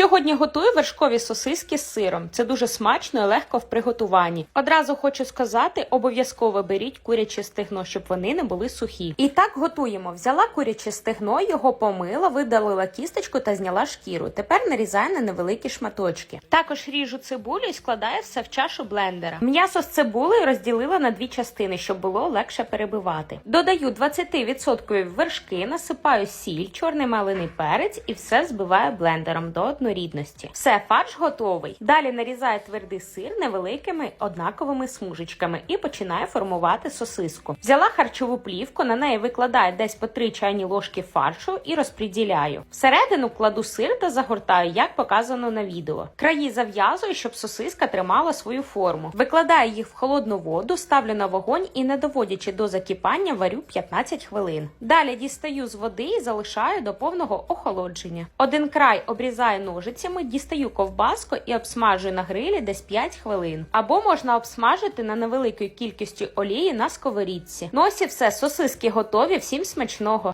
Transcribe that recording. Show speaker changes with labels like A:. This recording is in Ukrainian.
A: Сьогодні готую вершкові сосиски з сиром. Це дуже смачно і легко в приготуванні. Одразу хочу сказати, обов'язково беріть куряче стегно, щоб вони не були сухі. І так готуємо. Взяла куряче стегно, його помила, видалила кісточку та зняла шкіру. Тепер нарізаю на невеликі шматочки. Також ріжу цибулю і складаю все в чашу блендера. М'ясо з цибулею розділила на дві частини, щоб було легше перебивати. Додаю 20% вершки, насипаю сіль, чорний малиний перець і все збиваю блендером до однорідності. Все, фарш готовий. Далі нарізаю твердий сир невеликими однаковими смужечками і починаю формувати сосиску. Взяла харчову плівку, на неї викладаю десь по 3 чайні ложки фаршу і розподіляю. Всередину кладу сир та загортаю, як показано на відео. Краї зав'язую, щоб сосиска тримала свою форму. Викладаю їх в холодну воду, ставлю на вогонь і, не доводячи до закипання, варю 15 хвилин. Далі дістаю з води і залишаю до повного охолодження. Один край обрізаю ножицями, дістаю ковбаску і обсмажую на грилі десь 5 хвилин. Або можна обсмажити на невеликій кількості олії на сковорідці. Ну ось і все, сосиски готові, всім смачного.